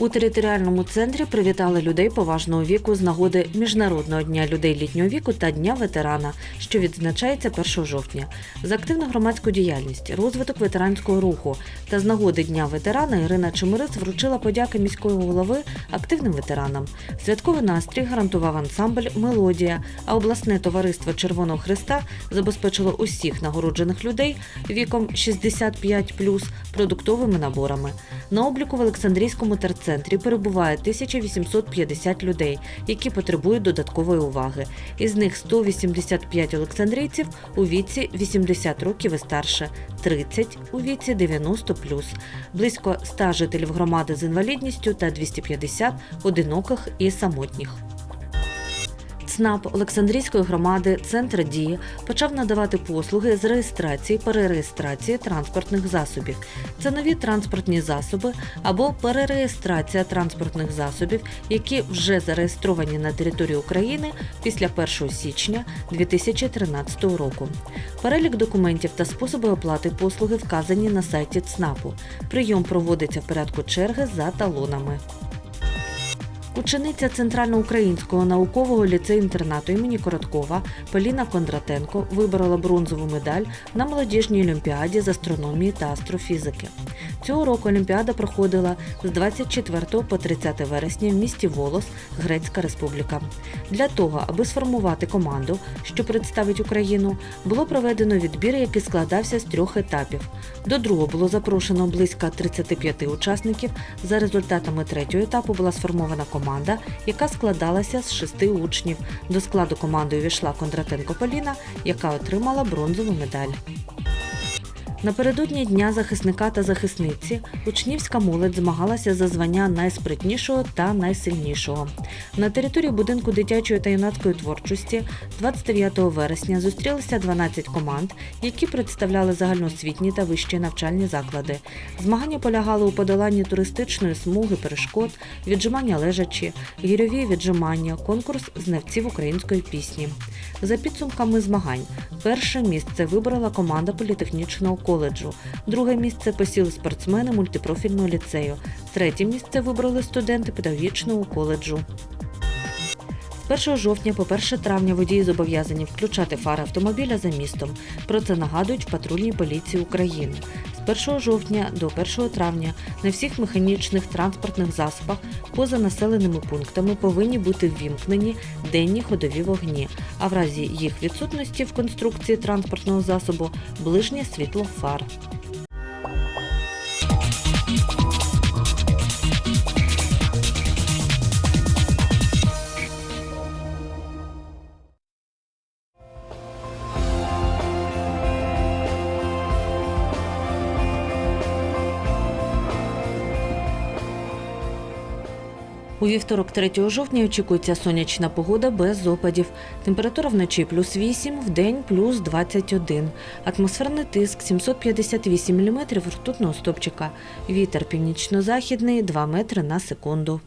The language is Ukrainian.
У територіальному центрі привітали людей поважного віку з нагоди Міжнародного дня людей літнього віку та Дня ветерана, що відзначається 1 жовтня. За активну громадську діяльність, розвиток ветеранського руху та з нагоди Дня ветерана Ірина Чемериц вручила подяки міської голови активним ветеранам. Святковий настрій гарантував ансамбль Мелодія, а обласне товариство Червоного Христа забезпечило усіх нагороджених людей віком 65+, продуктовими наборами. На обліку в Олександрійському терцентрі перебуває 1850 людей, які потребують додаткової уваги. Із них 185 олександрійців у віці 80 років і старше, 30 у віці 90+, близько 100 жителів громади з інвалідністю та 250 одиноких і самотніх. ЦНАП Олександрійської громади Центр дії почав надавати послуги з реєстрації перереєстрації транспортних засобів. Це нові транспортні засоби або перереєстрація транспортних засобів, які вже зареєстровані на території України після 1 січня 2013 року. Перелік документів та способи оплати послуги вказані на сайті ЦНАПу. Прийом проводиться в порядку черги за талонами. Учениця Центральноукраїнського наукового ліцею-інтернату імені Короткова Поліна Кондратенко виборола бронзову медаль на молодіжній олімпіаді з астрономії та астрофізики. Цього року олімпіада проходила з 24 по 30 вересня в місті Волос, Грецька Республіка. Для того, аби сформувати команду, що представить Україну, було проведено відбір, який складався з трьох етапів. До другого було запрошено близько 35 учасників. За результатами третього етапу була сформована команда, яка складалася з шести учнів. До складу команди увійшла Кондратенко Поліна, яка отримала бронзову медаль. Напередодні Дня захисника та захисниці учнівська молодь змагалася за звання найспритнішого та найсильнішого. На території будинку дитячої та юнацької творчості 29 вересня зустрілися 12 команд, які представляли загальноосвітні та вищі навчальні заклади. Змагання полягали у подоланні туристичної смуги перешкод, віджимання лежачі, гірьові віджимання, конкурс знавців української пісні. За підсумками змагань, перше місце вибрала команда політехнічного коледжу, друге місце посіли спортсмени мультипрофільного ліцею, третє місце вибрали студенти педагогічного коледжу. 1 жовтня по 1 травня водії зобов'язані включати фари автомобіля за містом. Про це нагадують в патрульній поліції України. З 1 жовтня до 1 травня на всіх механічних транспортних засобах поза населеними пунктами повинні бути ввімкнені денні ходові вогні, а в разі їх відсутності в конструкції транспортного засобу ближнє світло фар. У вівторок 3 жовтня очікується сонячна погода без опадів. Температура вночі плюс 8, в день плюс 21. Атмосферний тиск 758 мм ртутного стопчика. Вітер північно-західний 2 метри на секунду.